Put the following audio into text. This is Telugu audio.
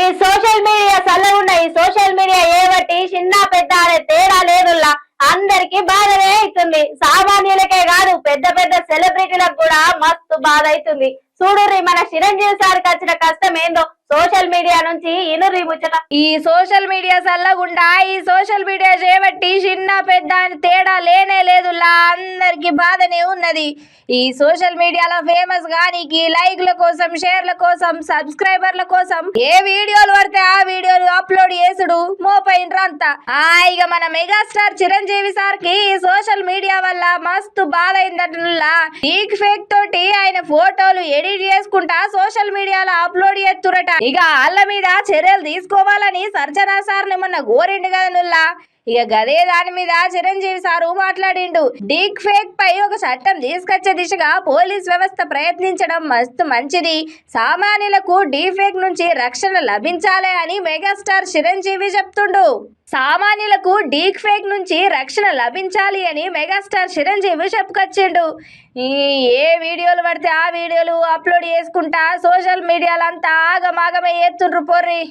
ఈ సోషల్ మీడియా చల్లగుండ ఈ సోషల్ మీడియా ఏవటి చిన్న పెద్ద అనే తేడా లేదుల్లా. అందరికి బాధనే అవుతుంది సామాన్యులకే కాదు పెద్ద పెద్ద సెలబ్రిటీలకు కూడా మస్తు బాధ అవుతుంది చూడుర్రి మన చిరంజీవి సార్కి వచ్చిన కష్టం ఏందో సోషల్ మీడియా నుంచి ఇనుర్రి ముచ్చట. ఈ సోషల్ మీడియా చల్లగుండా ఈ సోషల్ మీడియా చేయబట్టి చిన్న పెద్ద అని తేడా లేనే లేదులా అందరికి బాధనే ఉన్నది. ఈ సోషల్ మీడియాలో ఫేమస్ గానికి లైక్ల కోసం షేర్ల కోసం సబ్స్క్రైబర్ల కోసం ఏ వీడియోలు పడితే ఆ వీడియో అప్లోడ్ చేసుడు మోపైనరు అంతా. ఆ ఇక మన మెగాస్టార్ చిరంజీవి సార్కి సోషల్ మీడియా వల్ల మస్తు బాధ అయిందటనుల్లా డీక్ ఫేక్ తోటి ఆయన ఫోటోలు ఎడిట్ చేసుకుంటా సోషల్ మీడియాలో అప్లోడ్ చేస్తురట ఇక వాళ్ళ మీద చర్యలు తీసుకోవాలని సర్జనా సార్ని మొన్న గోరిండు కదా నుల్లా ఇక గదే దాని మీద చిరంజీవి సారు మాట్లాడిండు. డీక్ ఫేక్ పై ఒక చట్టం తీసుకొచ్చే దిశగా పోలీస్ వ్యవస్థ ప్రయత్నించడం మస్తు మంచిది. సామాన్యులకు డీ ఫేక్ నుంచి రక్షణ లభించాలి అని మెగాస్టార్ చిరంజీవి చెప్తుండు. సామాన్యులకు డీక్ ఫేక్ నుంచి రక్షణ లభించాలి అని మెగాస్టార్ చిరంజీవి చెప్పుకొచ్చిండు. ఈ ఏ వీడియోలు పడితే ఆ వీడియోలు అప్లోడ్ చేసుకుంటా సోషల్ మీడియాలో అంతా ఆగమాగమే ఎత్తుండ్రు పోర్రి.